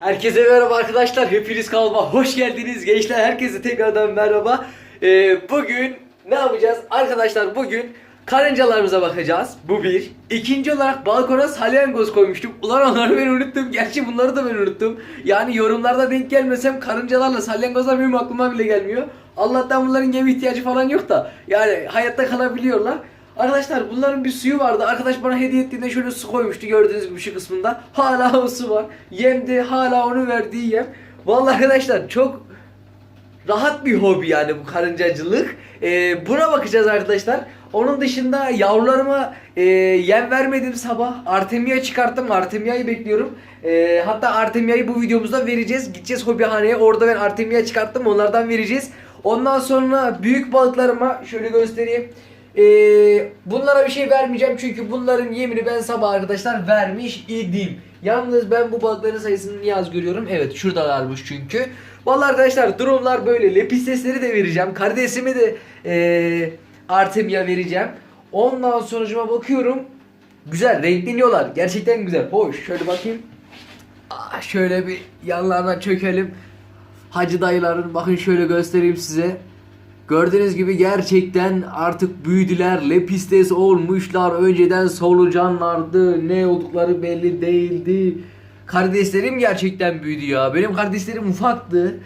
Herkese merhaba arkadaşlar. Hepiniz kanalıma hoş geldiniz. Gençler herkese tekrardan merhaba. Ee, bugün ne yapacağız? Arkadaşlar bugün karıncalarımıza bakacağız. Bu bir. İkinci olarak balkona salyangoz koymuştum. Ulan onları ben unuttum. Gerçi bunları da ben unuttum. Yani yorumlarda denk gelmesem karıncalarla salyangozlar benim aklıma bile gelmiyor. Allah'tan bunların yem ihtiyacı falan yok da. Yani hayatta kalabiliyorlar. Arkadaşlar bunların bir suyu vardı. Arkadaş bana hediye ettiğinde şöyle su koymuştu gördüğünüz gibi şu kısmında. Hala o su var. Yemdi hala onu verdiği yem. Vallahi arkadaşlar çok rahat bir hobi yani bu karıncacılık. Ee, buna bakacağız arkadaşlar. Onun dışında yavrularıma e, yem vermedim sabah. Artemia çıkarttım. Artemia'yı bekliyorum. Ee, hatta Artemia'yı bu videomuzda vereceğiz. Gideceğiz hobihaneye. Orada ben Artemia çıkarttım. Onlardan vereceğiz. Ondan sonra büyük balıklarıma şöyle göstereyim. Ee, bunlara bir şey vermeyeceğim çünkü bunların yemini ben sabah arkadaşlar vermiş idim. Yalnız ben bu balıkların sayısını niye az görüyorum? Evet şuradalarmış çünkü. Vallahi arkadaşlar durumlar böyle. Lepistesleri de vereceğim. Karidesimi de ee, Artemia vereceğim. Ondan sonucuma bakıyorum. Güzel renkleniyorlar. Gerçekten güzel. Hoş. Şöyle bakayım. Ah, şöyle bir yanlarına çökelim. Hacı dayıların bakın şöyle göstereyim size. Gördüğünüz gibi gerçekten artık büyüdüler, lepistes olmuşlar. Önceden solucanlardı, ne oldukları belli değildi. Kardeşlerim gerçekten büyüdü ya. Benim kardeşlerim ufaktı.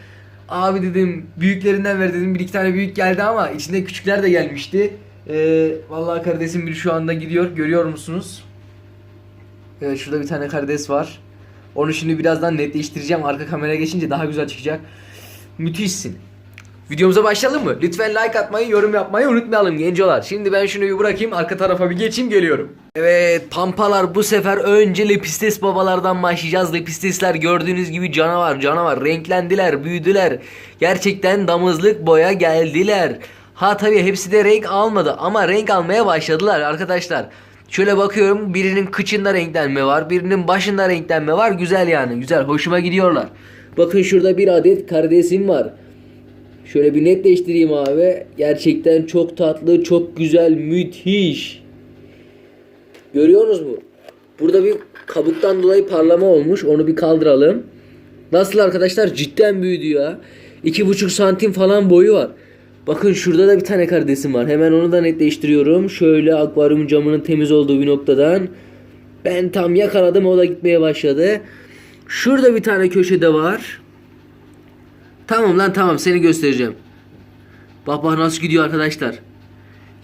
Abi dedim büyüklerinden ver dedim bir iki tane büyük geldi ama içinde küçükler de gelmişti. Ee, vallahi kardeşim biri şu anda gidiyor görüyor musunuz? Evet şurada bir tane kardeş var. Onu şimdi birazdan netleştireceğim. Arka kameraya geçince daha güzel çıkacak. Müthişsin. Videomuza başlayalım mı? Lütfen like atmayı, yorum yapmayı unutmayalım gencolar. Şimdi ben şunu bir bırakayım, arka tarafa bir geçeyim geliyorum. Evet, pampalar bu sefer önce Lepistes babalardan başlayacağız. Lepistesler gördüğünüz gibi canavar, canavar. Renklendiler, büyüdüler. Gerçekten damızlık boya geldiler. Ha tabii hepsi de renk almadı ama renk almaya başladılar arkadaşlar. Şöyle bakıyorum birinin kıçında renklenme var, birinin başında renklenme var. Güzel yani, güzel. Hoşuma gidiyorlar. Bakın şurada bir adet karidesim var. Şöyle bir netleştireyim abi. Gerçekten çok tatlı, çok güzel, müthiş. Görüyorsunuz mu? Burada bir kabuktan dolayı parlama olmuş. Onu bir kaldıralım. Nasıl arkadaşlar? Cidden büyüdü ya. 2,5 santim falan boyu var. Bakın şurada da bir tane karidesim var. Hemen onu da netleştiriyorum. Şöyle akvaryum camının temiz olduğu bir noktadan. Ben tam yakaladım o da gitmeye başladı. Şurada bir tane köşede var. Tamam lan tamam seni göstereceğim. Bak bak nasıl gidiyor arkadaşlar.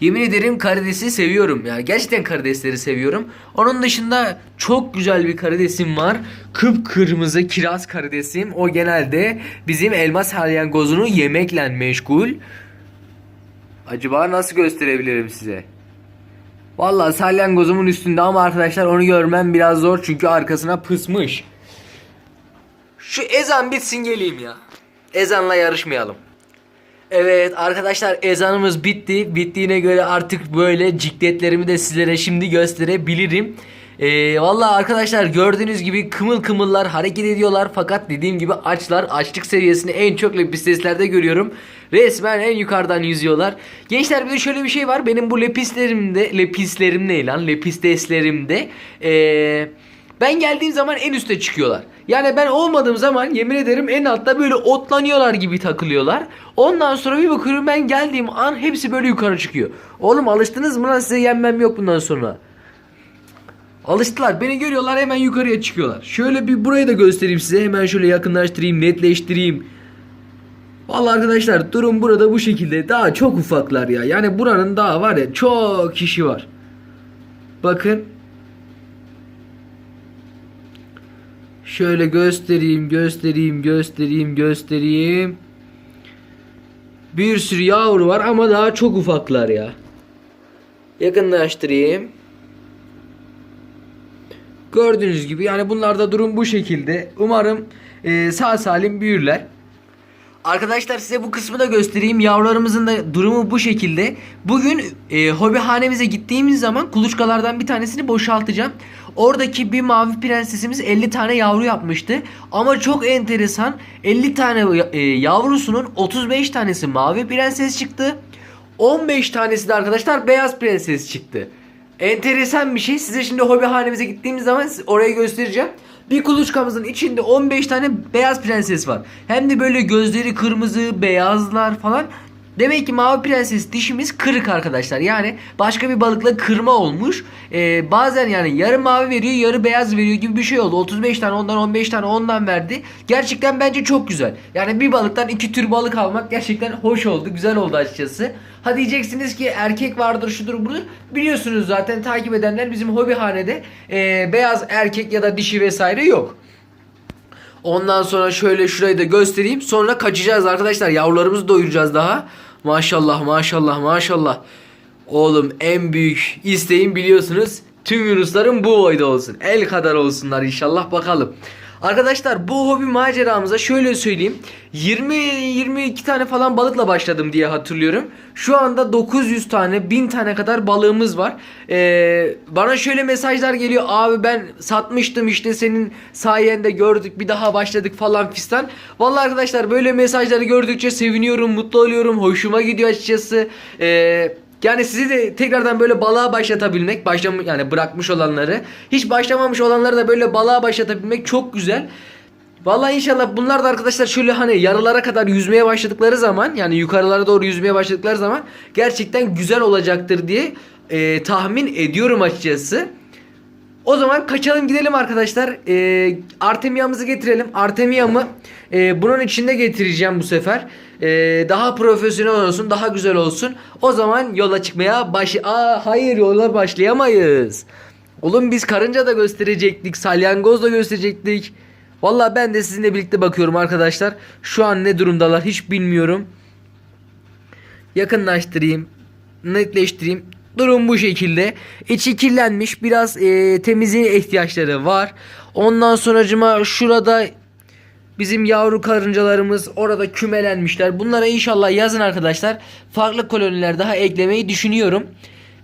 Yemin ederim karidesi seviyorum ya. Gerçekten karidesleri seviyorum. Onun dışında çok güzel bir karidesim var. Kıpkırmızı kiraz karidesim. O genelde bizim elmas salyangozunu yemekle meşgul. Acaba nasıl gösterebilirim size? Vallahi salyangozumun üstünde ama arkadaşlar onu görmem biraz zor çünkü arkasına pısmış. Şu ezan bitsin geleyim ya. Ezanla yarışmayalım. Evet arkadaşlar ezanımız bitti. Bittiğine göre artık böyle cikletlerimi de sizlere şimdi gösterebilirim. Ee, Valla arkadaşlar gördüğünüz gibi kımıl kımıllar hareket ediyorlar fakat dediğim gibi açlar açlık seviyesini en çok lepisteslerde görüyorum. Resmen en yukarıdan yüzüyorlar. Gençler bir de şöyle bir şey var benim bu lepislerimde lepislerim ne lan lepisteslerimde ee, ben geldiğim zaman en üste çıkıyorlar. Yani ben olmadığım zaman yemin ederim en altta böyle otlanıyorlar gibi takılıyorlar. Ondan sonra bir bakıyorum ben geldiğim an hepsi böyle yukarı çıkıyor. Oğlum alıştınız mı lan size yenmem yok bundan sonra. Alıştılar. Beni görüyorlar hemen yukarıya çıkıyorlar. Şöyle bir burayı da göstereyim size. Hemen şöyle yakınlaştırayım, netleştireyim. Vallahi arkadaşlar durum burada bu şekilde. Daha çok ufaklar ya. Yani buranın daha var ya çok kişi var. Bakın. Şöyle göstereyim, göstereyim, göstereyim, göstereyim. Bir sürü yavru var ama daha çok ufaklar ya. Yakınlaştırayım. Gördüğünüz gibi yani bunlarda durum bu şekilde. Umarım e, sağ salim büyürler. Arkadaşlar size bu kısmı da göstereyim. Yavrularımızın da durumu bu şekilde. Bugün e, hobihanemize gittiğimiz zaman kuluçkalardan bir tanesini boşaltacağım. Oradaki bir mavi prensesimiz 50 tane yavru yapmıştı. Ama çok enteresan 50 tane e, yavrusunun 35 tanesi mavi prenses çıktı. 15 tanesi de arkadaşlar beyaz prenses çıktı. Enteresan bir şey. Size şimdi hobi hanemize gittiğimiz zaman orayı göstereceğim. Bir kuluçkamızın içinde 15 tane beyaz prenses var. Hem de böyle gözleri kırmızı, beyazlar falan. Demek ki mavi prenses dişimiz kırık arkadaşlar. Yani başka bir balıkla kırma olmuş. Ee, bazen yani yarı mavi veriyor yarı beyaz veriyor gibi bir şey oldu. 35 tane ondan 15 tane ondan verdi. Gerçekten bence çok güzel. Yani bir balıktan iki tür balık almak gerçekten hoş oldu. Güzel oldu açıkçası. Ha diyeceksiniz ki erkek vardır şudur budur. Biliyorsunuz zaten takip edenler bizim hobihanede e, beyaz erkek ya da dişi vesaire yok. Ondan sonra şöyle şurayı da göstereyim. Sonra kaçacağız arkadaşlar. Yavrularımızı doyuracağız daha. Maşallah maşallah maşallah. Oğlum en büyük isteğim biliyorsunuz tüm Yunusların bu boyda olsun. El kadar olsunlar inşallah bakalım. Arkadaşlar bu hobi maceramıza şöyle söyleyeyim. 20-22 tane falan balıkla başladım diye hatırlıyorum. Şu anda 900 tane 1000 tane kadar balığımız var. Ee, bana şöyle mesajlar geliyor. Abi ben satmıştım işte senin sayende gördük bir daha başladık falan fistan. Vallahi arkadaşlar böyle mesajları gördükçe seviniyorum, mutlu oluyorum. Hoşuma gidiyor açıkçası. Eee yani sizi de tekrardan böyle balığa başlatabilmek, başlam yani bırakmış olanları, hiç başlamamış olanları da böyle balığa başlatabilmek çok güzel. Vallahi inşallah bunlar da arkadaşlar şöyle hani yarılara kadar yüzmeye başladıkları zaman yani yukarılara doğru yüzmeye başladıkları zaman gerçekten güzel olacaktır diye e, tahmin ediyorum açıkçası. O zaman kaçalım gidelim arkadaşlar. Ee, Artemia'mızı getirelim. Artemia'mı e, bunun içinde getireceğim bu sefer. Ee, daha profesyonel olsun, daha güzel olsun. O zaman yola çıkmaya baş... Aa hayır yola başlayamayız. Oğlum biz karınca da gösterecektik, salyangoz da gösterecektik. Vallahi ben de sizinle birlikte bakıyorum arkadaşlar. Şu an ne durumdalar hiç bilmiyorum. Yakınlaştırayım, netleştireyim. Durum bu şekilde. İçi kirlenmiş. Biraz e, temizliğe ihtiyaçları var. Ondan sonracıma şurada bizim yavru karıncalarımız orada kümelenmişler. Bunlara inşallah yazın arkadaşlar. Farklı koloniler daha eklemeyi düşünüyorum.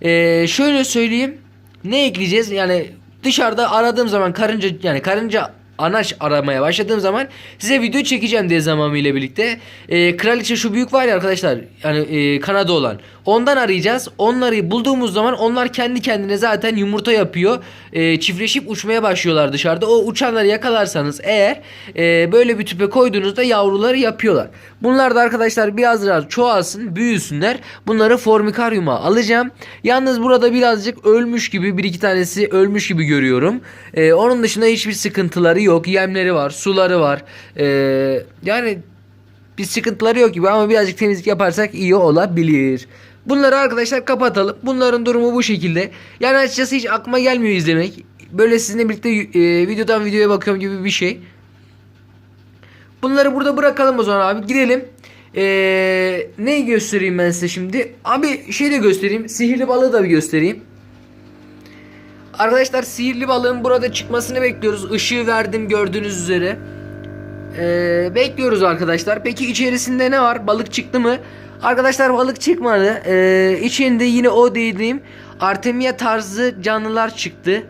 E, şöyle söyleyeyim. Ne ekleyeceğiz? Yani dışarıda aradığım zaman karınca yani karınca anaç aramaya başladığım zaman size video çekeceğim diye zamanıyla birlikte. Ee, kraliçe şu büyük var ya arkadaşlar yani e, kanadı olan. Ondan arayacağız. Onları bulduğumuz zaman onlar kendi kendine zaten yumurta yapıyor. Ee, çiftleşip uçmaya başlıyorlar dışarıda. O uçanları yakalarsanız eğer e, böyle bir tüpe koyduğunuzda yavruları yapıyorlar. Bunlar da arkadaşlar biraz biraz çoğalsın, büyüsünler. Bunları formikaryuma alacağım. Yalnız burada birazcık ölmüş gibi bir iki tanesi ölmüş gibi görüyorum. Ee, onun dışında hiçbir sıkıntıları yok. Yemleri var, suları var. Ee, yani bir sıkıntıları yok gibi ama birazcık temizlik yaparsak iyi olabilir. Bunları arkadaşlar kapatalım. Bunların durumu bu şekilde. Yani açıkçası hiç aklıma gelmiyor izlemek. Böyle sizinle birlikte e, videodan videoya bakıyorum gibi bir şey. Bunları burada bırakalım o zaman abi. Gidelim. Ee, neyi göstereyim ben size şimdi? Abi şey de göstereyim. Sihirli balığı da bir göstereyim. Arkadaşlar sihirli balığın burada çıkmasını bekliyoruz. Işığı verdim gördüğünüz üzere. Ee, bekliyoruz arkadaşlar. Peki içerisinde ne var? Balık çıktı mı? Arkadaşlar balık çıkmadı. Ee, içinde yine o dediğim Artemia tarzı canlılar çıktı.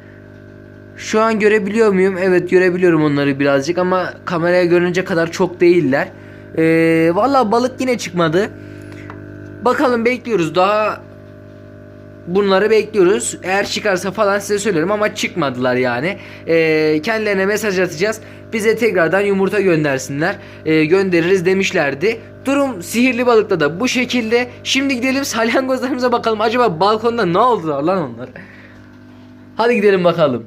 Şu an görebiliyor muyum? Evet görebiliyorum onları birazcık ama kameraya görünce kadar çok değiller. Ee, Valla balık yine çıkmadı. Bakalım bekliyoruz. Daha bunları bekliyoruz. Eğer çıkarsa falan size söylerim ama çıkmadılar yani. Ee, kendilerine mesaj atacağız. Bize tekrardan yumurta göndersinler. Ee, göndeririz demişlerdi. Durum sihirli balıkta da bu şekilde. Şimdi gidelim salyangozlarımıza bakalım. Acaba balkonda ne oldular lan onlar? Hadi gidelim bakalım.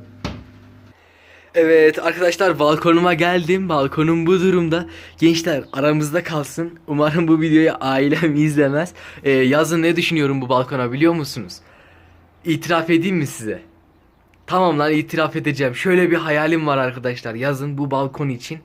Evet arkadaşlar balkonuma geldim. Balkonum bu durumda. Gençler aramızda kalsın. Umarım bu videoyu ailem izlemez. Ee, yazın ne düşünüyorum bu balkona biliyor musunuz? İtiraf edeyim mi size? Tamam lan itiraf edeceğim. Şöyle bir hayalim var arkadaşlar. Yazın bu balkon için.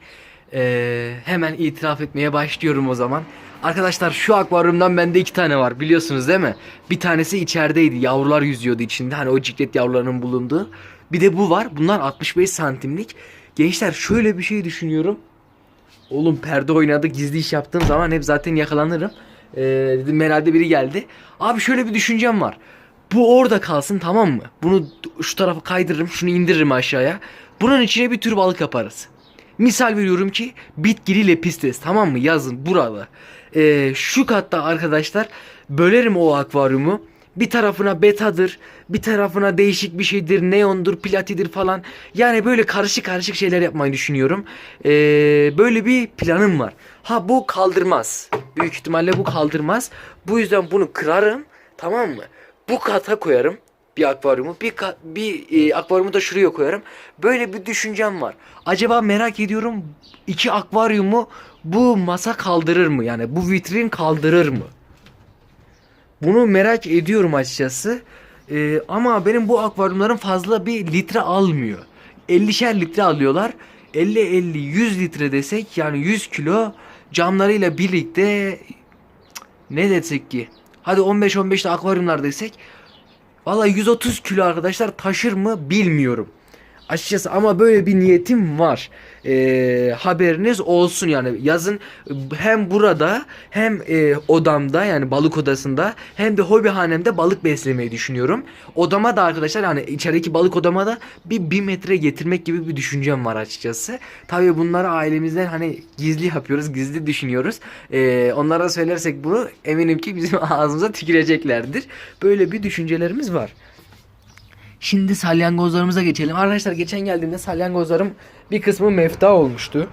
Ee, hemen itiraf etmeye başlıyorum o zaman. Arkadaşlar şu akvaryumdan bende iki tane var biliyorsunuz değil mi? Bir tanesi içerideydi. Yavrular yüzüyordu içinde. Hani o ciklet yavrularının bulunduğu. Bir de bu var. Bunlar 65 santimlik. Gençler şöyle bir şey düşünüyorum. Oğlum perde oynadı gizli iş yaptığım zaman hep zaten yakalanırım. Ee, dedim herhalde biri geldi. Abi şöyle bir düşüncem var. Bu orada kalsın tamam mı? Bunu şu tarafa kaydırırım şunu indiririm aşağıya. Bunun içine bir tür balık yaparız. Misal veriyorum ki bitkili lepistes tamam mı yazın burada. Ee, şu katta arkadaşlar bölerim o akvaryumu. Bir tarafına betadır, bir tarafına değişik bir şeydir, neondur, platidir falan. Yani böyle karışık karışık şeyler yapmayı düşünüyorum. Ee, böyle bir planım var. Ha bu kaldırmaz. Büyük ihtimalle bu kaldırmaz. Bu yüzden bunu kırarım. Tamam mı? Bu kata koyarım bir akvaryumu. Bir ka- bir e, akvaryumu da şuraya koyarım. Böyle bir düşüncem var. Acaba merak ediyorum iki akvaryumu bu masa kaldırır mı? Yani bu vitrin kaldırır mı? Bunu merak ediyorum açıkçası. Ee, ama benim bu akvaryumlarım fazla bir litre almıyor. 50'şer litre alıyorlar. 50 50 100 litre desek yani 100 kilo camlarıyla birlikte ne desek ki? Hadi 15 15 de akvaryumlar desek Valla 130 kilo arkadaşlar taşır mı bilmiyorum. Açıkçası ama böyle bir niyetim var. Ee, haberiniz olsun yani yazın hem burada hem e, odamda yani balık odasında hem de hobi hanemde balık beslemeyi düşünüyorum. Odama da arkadaşlar yani içerideki balık odama da bir, bir metre getirmek gibi bir düşüncem var açıkçası. Tabii bunları ailemizden hani gizli yapıyoruz gizli düşünüyoruz. Ee, onlara söylersek bunu eminim ki bizim ağzımıza tüküreceklerdir. Böyle bir düşüncelerimiz var. Şimdi salyangozlarımıza geçelim. Arkadaşlar geçen geldiğimde salyangozlarım bir kısmı mefta olmuştu.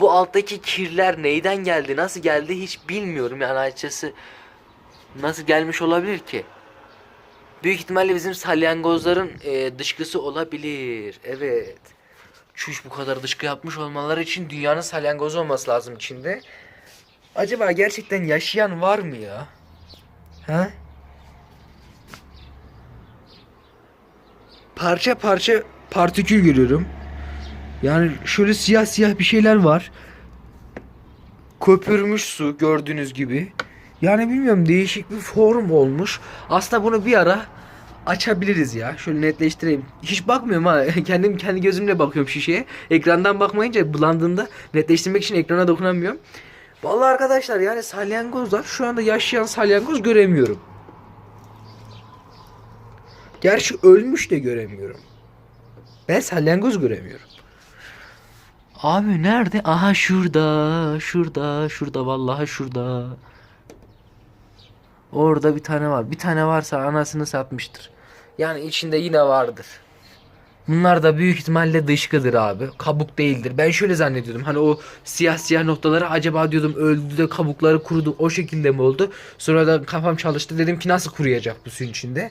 Bu alttaki kirler neyden geldi, nasıl geldi hiç bilmiyorum yani açıkçası. Nasıl gelmiş olabilir ki? Büyük ihtimalle bizim salyangozların e, dışkısı olabilir. Evet. Çüş bu kadar dışkı yapmış olmaları için dünyanın salyangozu olması lazım içinde. Acaba gerçekten yaşayan var mı ya? Ha? Parça parça partikül görüyorum. Yani şöyle siyah siyah bir şeyler var. Köpürmüş su gördüğünüz gibi. Yani bilmiyorum değişik bir form olmuş. Aslında bunu bir ara açabiliriz ya. Şöyle netleştireyim. Hiç bakmıyorum ha. Kendim kendi gözümle bakıyorum şişeye. Ekrandan bakmayınca bulandığında netleştirmek için ekrana dokunamıyorum. Vallahi arkadaşlar yani salyangozlar şu anda yaşayan salyangoz göremiyorum. Gerçi ölmüş de göremiyorum. Ben salyangoz göremiyorum. Abi nerede? Aha şurada, şurada, şurada vallahi şurada. Orada bir tane var. Bir tane varsa anasını satmıştır. Yani içinde yine vardır. Bunlar da büyük ihtimalle dışkıdır abi. Kabuk değildir. Ben şöyle zannediyordum. Hani o siyah siyah noktaları acaba diyordum öldü de kabukları kurudu. O şekilde mi oldu? Sonra da kafam çalıştı. Dedim ki nasıl kuruyacak bu suyun içinde?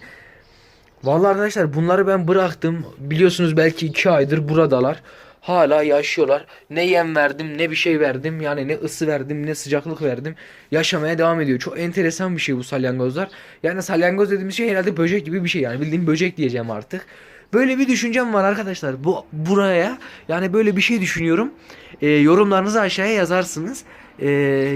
Vallahi arkadaşlar bunları ben bıraktım. Biliyorsunuz belki iki aydır buradalar. Hala yaşıyorlar. Ne yem verdim ne bir şey verdim. Yani ne ısı verdim ne sıcaklık verdim. Yaşamaya devam ediyor. Çok enteresan bir şey bu salyangozlar. Yani salyangoz dediğimiz şey herhalde böcek gibi bir şey. Yani bildiğim böcek diyeceğim artık. Böyle bir düşüncem var arkadaşlar. Bu buraya yani böyle bir şey düşünüyorum. Ee, yorumlarınızı aşağıya yazarsınız. Ee,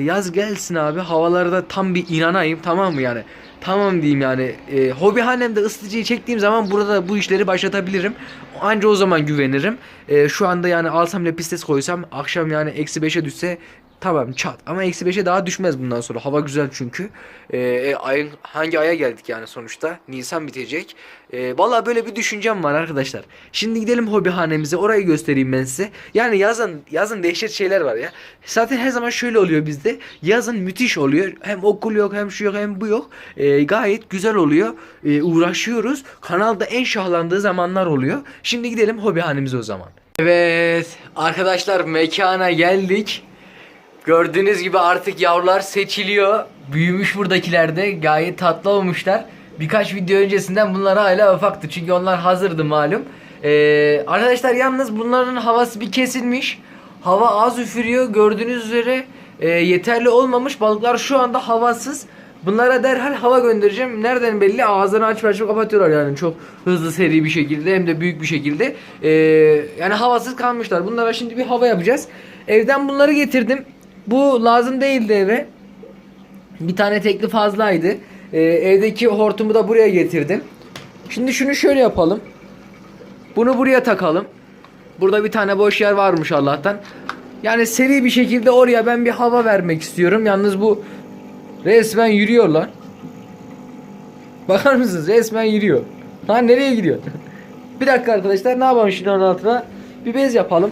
yaz gelsin abi. Havalarda tam bir inanayım tamam mı yani? Tamam diyeyim yani. E, hobi hanemde ısıtıcıyı çektiğim zaman burada bu işleri başlatabilirim. Anca o zaman güvenirim. E, şu anda yani alsam lepistes koysam akşam yani eksi 5'e düşse tamam çat. Ama eksi 5'e daha düşmez bundan sonra. Hava güzel çünkü. E, e, ayın hangi aya geldik yani sonuçta? Nisan bitecek. E, Valla böyle bir düşüncem var arkadaşlar. Şimdi gidelim hobi hanemize. Orayı göstereyim ben size. Yani yazın yazın dehşet şeyler var ya. Zaten her zaman şöyle oluyor bizde. Yazın müthiş oluyor. Hem okul yok hem şu yok hem bu yok. E, gayet güzel oluyor. E, uğraşıyoruz. Kanalda en şahlandığı zamanlar oluyor. Şimdi gidelim hobi hanemize o zaman. Evet arkadaşlar mekana geldik. Gördüğünüz gibi artık yavrular seçiliyor. Büyümüş buradakiler de gayet tatlı olmuşlar. Birkaç video öncesinden bunlar hala ufaktı çünkü onlar hazırdı malum. Ee, arkadaşlar yalnız bunların havası bir kesilmiş. Hava az üfürüyor gördüğünüz üzere e, yeterli olmamış balıklar şu anda havasız. Bunlara derhal hava göndereceğim. Nereden belli? Ağızlarını açıp açıp kapatıyorlar yani çok hızlı seri bir şekilde hem de büyük bir şekilde. Ee, yani havasız kalmışlar. Bunlara şimdi bir hava yapacağız. Evden bunları getirdim. Bu lazım değildi eve. Bir tane tekli fazlaydı. Ee, evdeki hortumu da buraya getirdim. Şimdi şunu şöyle yapalım. Bunu buraya takalım. Burada bir tane boş yer varmış Allah'tan. Yani seri bir şekilde oraya ben bir hava vermek istiyorum. Yalnız bu resmen yürüyor lan. Bakar mısınız? Resmen yürüyor. Ha nereye gidiyor? bir dakika arkadaşlar ne yapalım şimdi onun altına? Bir bez yapalım.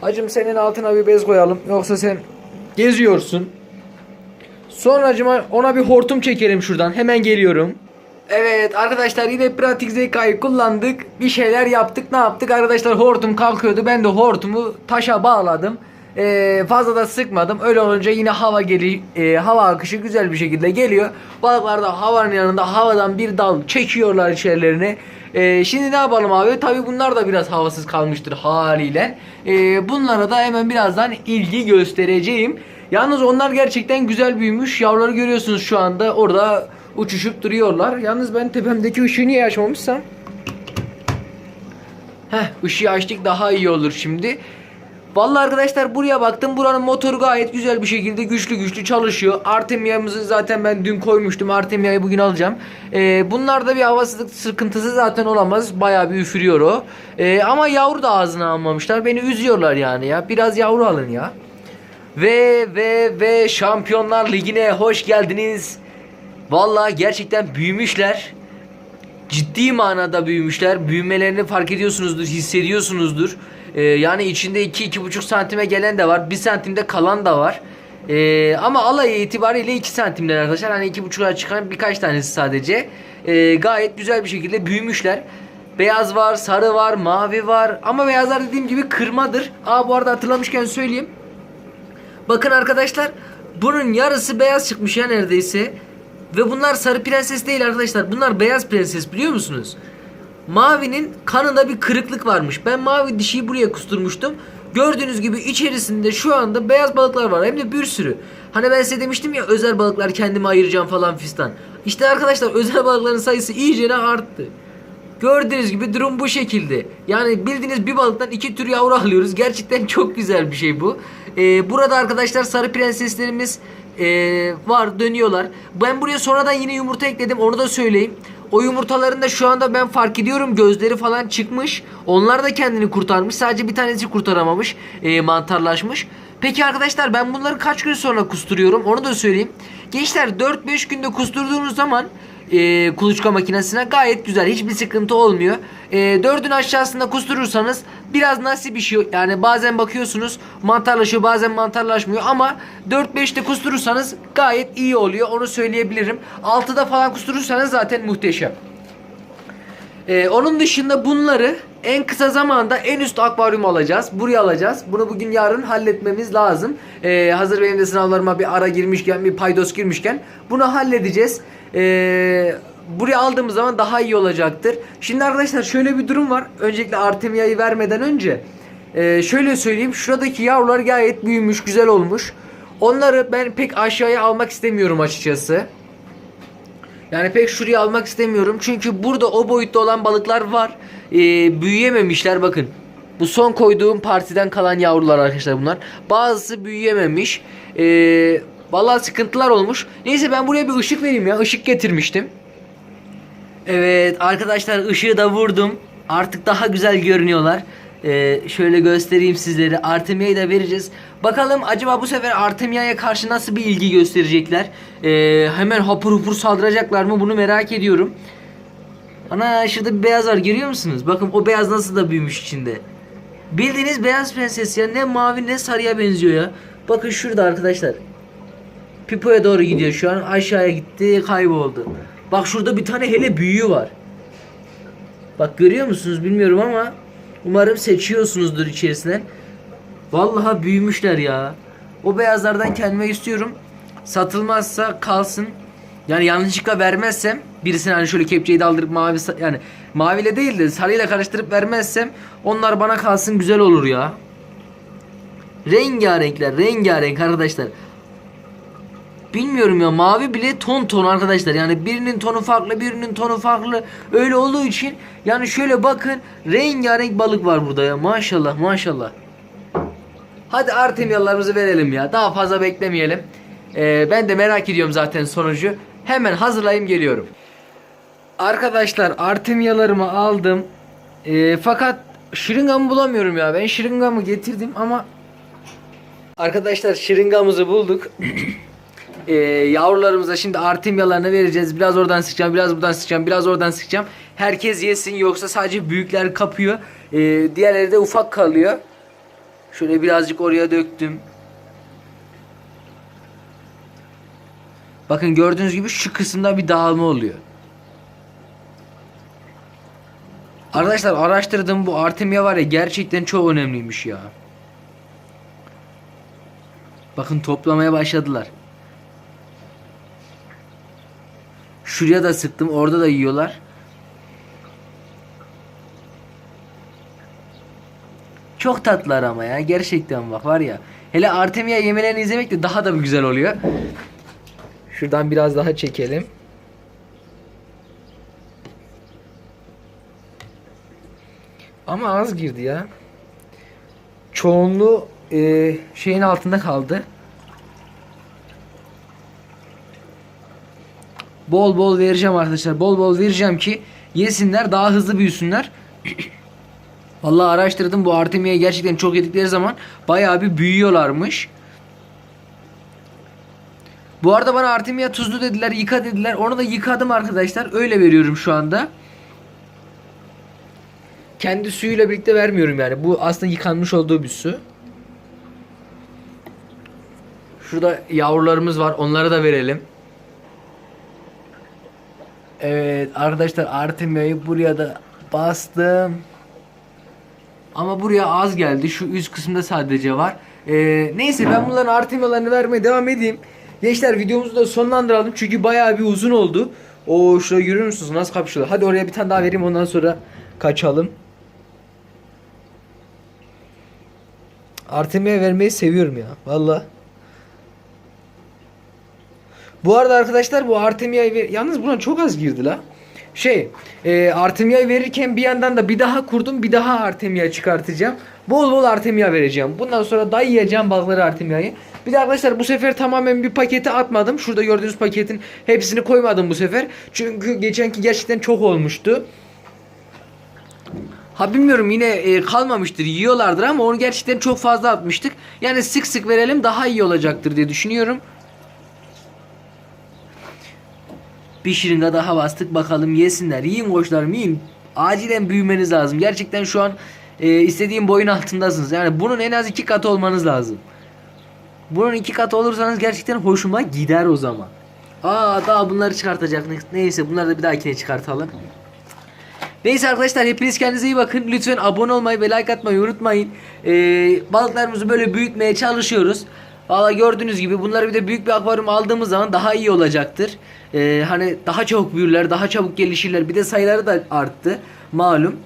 Hacım senin altına bir bez koyalım. Yoksa sen geziyorsun. Sonracıma ona bir hortum çekelim şuradan. Hemen geliyorum. Evet arkadaşlar yine pratik zekayı kullandık. Bir şeyler yaptık. Ne yaptık? Arkadaşlar hortum kalkıyordu. Ben de hortumu taşa bağladım. Ee, fazla da sıkmadım. Öyle olunca yine hava geli e, hava akışı güzel bir şekilde geliyor. Balıklar da havanın yanında havadan bir dal çekiyorlar içerilerine. Ee, şimdi ne yapalım abi? Tabi bunlar da biraz havasız kalmıştır haliyle. Ee, bunlara da hemen birazdan ilgi göstereceğim. Yalnız onlar gerçekten güzel büyümüş. Yavruları görüyorsunuz şu anda orada uçuşup duruyorlar. Yalnız ben tepemdeki ışığı niye açmamışsam? Heh ışığı açtık daha iyi olur şimdi. Vallahi arkadaşlar buraya baktım. Buranın motoru gayet güzel bir şekilde güçlü güçlü çalışıyor. Artemia'mızı zaten ben dün koymuştum. Artemia'yı bugün alacağım. Ee, bunlarda bir havasızlık sıkıntısı zaten olamaz. Bayağı bir üfürüyor o. Ee, ama yavru da ağzına almamışlar. Beni üzüyorlar yani ya. Biraz yavru alın ya. Ve ve ve Şampiyonlar Ligi'ne hoş geldiniz. Vallahi gerçekten büyümüşler. Ciddi manada büyümüşler. Büyümelerini fark ediyorsunuzdur, hissediyorsunuzdur. Ee, yani içinde 2-2,5 santime gelen de var. 1 santimde kalan da var. Ee, ama alay itibariyle 2 santimler arkadaşlar. Hani 2,5'a çıkan birkaç tanesi sadece. Ee, gayet güzel bir şekilde büyümüşler. Beyaz var, sarı var, mavi var. Ama beyazlar dediğim gibi kırmadır. Aa bu arada hatırlamışken söyleyeyim. Bakın arkadaşlar bunun yarısı beyaz çıkmış ya neredeyse. Ve bunlar sarı prenses değil arkadaşlar. Bunlar beyaz prenses biliyor musunuz? Mavinin kanında bir kırıklık varmış. Ben mavi dişiyi buraya kusturmuştum. Gördüğünüz gibi içerisinde şu anda beyaz balıklar var. Hem de bir sürü. Hani ben size demiştim ya özel balıklar kendime ayıracağım falan fistan. İşte arkadaşlar özel balıkların sayısı iyicene arttı. Gördüğünüz gibi durum bu şekilde. Yani bildiğiniz bir balıktan iki tür yavru alıyoruz. Gerçekten çok güzel bir şey bu. Ee, burada arkadaşlar sarı prenseslerimiz ee, var dönüyorlar. Ben buraya sonradan yine yumurta ekledim onu da söyleyeyim. O yumurtaların da şu anda ben fark ediyorum gözleri falan çıkmış. Onlar da kendini kurtarmış. Sadece bir tanesi kurtaramamış. ee, mantarlaşmış. Peki arkadaşlar ben bunları kaç gün sonra kusturuyorum onu da söyleyeyim. Gençler 4-5 günde kusturduğunuz zaman e, kuluçka makinesine gayet güzel. Hiçbir sıkıntı olmuyor. E, dördün aşağısında kusturursanız biraz nasip işi yani bazen bakıyorsunuz mantarlaşıyor bazen mantarlaşmıyor ama 4-5'te kusturursanız gayet iyi oluyor onu söyleyebilirim. 6'da falan kusturursanız zaten muhteşem. Ee, onun dışında bunları en kısa zamanda en üst akvaryum alacağız. Buraya alacağız. Bunu bugün yarın halletmemiz lazım. Ee, hazır benim de sınavlarıma bir ara girmişken, bir paydos girmişken bunu halledeceğiz. Ee, buraya aldığımız zaman daha iyi olacaktır. Şimdi arkadaşlar şöyle bir durum var. Öncelikle Artemia'yı vermeden önce ee, şöyle söyleyeyim. Şuradaki yavrular gayet büyümüş, güzel olmuş. Onları ben pek aşağıya almak istemiyorum açıkçası. Yani pek şuraya almak istemiyorum. Çünkü burada o boyutta olan balıklar var. Ee, büyüyememişler bakın. Bu son koyduğum partiden kalan yavrular arkadaşlar bunlar. Bazısı büyüyememiş. Ee, vallahi sıkıntılar olmuş. Neyse ben buraya bir ışık vereyim ya. Işık getirmiştim. Evet arkadaşlar ışığı da vurdum. Artık daha güzel görünüyorlar. Ee, şöyle göstereyim sizlere. Artemia'yı da vereceğiz. Bakalım acaba bu sefer Artemia'ya karşı nasıl bir ilgi gösterecekler? Ee, hemen hapur hapur saldıracaklar mı? Bunu merak ediyorum. Ana şurada bir beyaz var görüyor musunuz? Bakın o beyaz nasıl da büyümüş içinde. Bildiğiniz beyaz prenses ya. Ne mavi ne sarıya benziyor ya. Bakın şurada arkadaşlar. Pipo'ya doğru gidiyor şu an. Aşağıya gitti kayboldu. Bak şurada bir tane hele büyüğü var. Bak görüyor musunuz bilmiyorum ama umarım seçiyorsunuzdur içerisinden. Vallahi büyümüşler ya. O beyazlardan kendime istiyorum. Satılmazsa kalsın. Yani yanlışlıkla vermezsem birisine hani şöyle kepçeyi daldırıp mavi yani maviyle değil de sarıyla karıştırıp vermezsem onlar bana kalsın güzel olur ya. Rengarenkler, rengarenk arkadaşlar. Bilmiyorum ya mavi bile ton ton arkadaşlar. Yani birinin tonu farklı, birinin tonu farklı. Öyle olduğu için yani şöyle bakın rengarenk balık var burada ya. Maşallah, maşallah. Hadi Artemyalarımızı verelim ya. Daha fazla beklemeyelim. Ee, ben de merak ediyorum zaten sonucu. Hemen hazırlayayım geliyorum. Arkadaşlar Artemyalarımı aldım. Ee, fakat şırıngamı bulamıyorum ya. Ben şırıngamı getirdim ama Arkadaşlar şırıngamızı bulduk. Ee, yavrularımıza şimdi artemyalarını vereceğiz. Biraz oradan sıkacağım, biraz buradan sıkacağım, biraz oradan sıkacağım. Herkes yesin yoksa sadece büyükler kapıyor. Ee, diğerleri de ufak kalıyor. Şöyle birazcık oraya döktüm. Bakın gördüğünüz gibi şu kısımda bir dağılma oluyor. Arkadaşlar araştırdığım bu Artemia var ya gerçekten çok önemliymiş ya. Bakın toplamaya başladılar. Şuraya da sıktım. Orada da yiyorlar. Çok tatlılar ama ya. Gerçekten bak var ya. Hele Artemia yemelerini izlemek de daha da bir güzel oluyor. Şuradan biraz daha çekelim. Ama az girdi ya. Çoğunluğu e, şeyin altında kaldı. Bol bol vereceğim arkadaşlar. Bol bol vereceğim ki yesinler daha hızlı büyüsünler. Vallahi araştırdım bu Artemia gerçekten çok yedikleri zaman bayağı bir büyüyorlarmış. Bu arada bana Artemia tuzlu dediler, yıka dediler. Onu da yıkadım arkadaşlar. Öyle veriyorum şu anda. Kendi suyuyla birlikte vermiyorum yani. Bu aslında yıkanmış olduğu bir su. Şurada yavrularımız var. Onlara da verelim. Evet arkadaşlar Artemia'yı buraya da bastım. Ama buraya az geldi. Şu üst kısımda sadece var. Ee, neyse ben bunların Artemia'larını vermeye devam edeyim. Gençler videomuzu da sonlandıralım. Çünkü bayağı bir uzun oldu. O şurada görüyor musunuz nasıl kapışıyorlar. Hadi oraya bir tane daha vereyim ondan sonra kaçalım. Artemia vermeyi seviyorum ya. Valla. Bu arada arkadaşlar bu Artemia'yı ver... Yalnız buna çok az girdi la. Şey, e, Artemia'yı verirken bir yandan da bir daha kurdum, bir daha Artemia çıkartacağım. Bol bol Artemia vereceğim. Bundan sonra dayayacağım balıkları Artemia'yı. Bir de arkadaşlar bu sefer tamamen bir pakete atmadım. Şurada gördüğünüz paketin hepsini koymadım bu sefer. Çünkü geçenki gerçekten çok olmuştu. Ha bilmiyorum yine e, kalmamıştır yiyorlardır ama onu gerçekten çok fazla atmıştık. Yani sık sık verelim daha iyi olacaktır diye düşünüyorum. Bir şırınga daha bastık bakalım yesinler. Yiyin koçlarım yiyin. Acilen büyümeniz lazım. Gerçekten şu an e, istediğim boyun altındasınız. Yani bunun en az iki katı olmanız lazım. Bunun iki katı olursanız gerçekten hoşuma gider o zaman. Aa daha bunları çıkartacak. Neyse bunları da bir dahakine çıkartalım. Neyse arkadaşlar hepiniz kendinize iyi bakın. Lütfen abone olmayı ve like atmayı unutmayın. Ee, balıklarımızı böyle büyütmeye çalışıyoruz. Valla gördüğünüz gibi bunları bir de büyük bir akvaryum aldığımız zaman daha iyi olacaktır. Ee, hani daha çabuk büyürler, daha çabuk gelişirler. Bir de sayıları da arttı malum.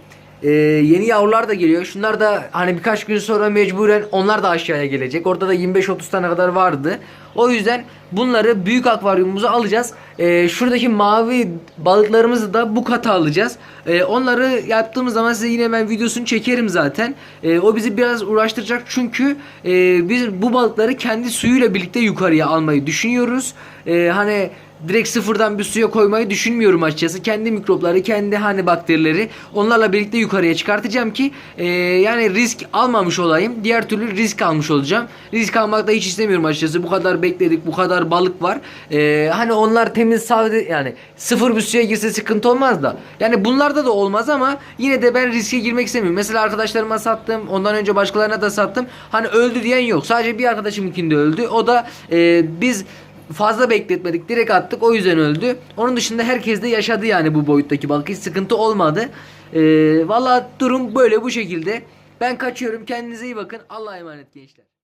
Ee, yeni yavrular da geliyor. Şunlar da hani birkaç gün sonra mecburen onlar da aşağıya gelecek. Orada da 25-30 tane kadar vardı. O yüzden bunları büyük akvaryumumuza alacağız. Ee, şuradaki mavi balıklarımızı da bu kata alacağız. Ee, onları yaptığımız zaman size yine ben videosunu çekerim zaten. Ee, o bizi biraz uğraştıracak çünkü e, biz bu balıkları kendi suyuyla birlikte yukarıya almayı düşünüyoruz. Ee, hani direkt sıfırdan bir suya koymayı düşünmüyorum açıkçası. Kendi mikropları, kendi hani bakterileri onlarla birlikte yukarıya çıkartacağım ki e, yani risk almamış olayım. Diğer türlü risk almış olacağım. Risk almak da hiç istemiyorum açıkçası. Bu kadar bekledik, bu kadar balık var. E, hani onlar temiz sade yani sıfır bir suya girse sıkıntı olmaz da. Yani bunlarda da olmaz ama yine de ben riske girmek istemiyorum. Mesela arkadaşlarıma sattım. Ondan önce başkalarına da sattım. Hani öldü diyen yok. Sadece bir arkadaşımınkinde öldü. O da e, biz fazla bekletmedik. Direkt attık. O yüzden öldü. Onun dışında herkes de yaşadı yani bu boyuttaki balık. Hiç sıkıntı olmadı. Ee, Valla durum böyle bu şekilde. Ben kaçıyorum. Kendinize iyi bakın. Allah'a emanet gençler.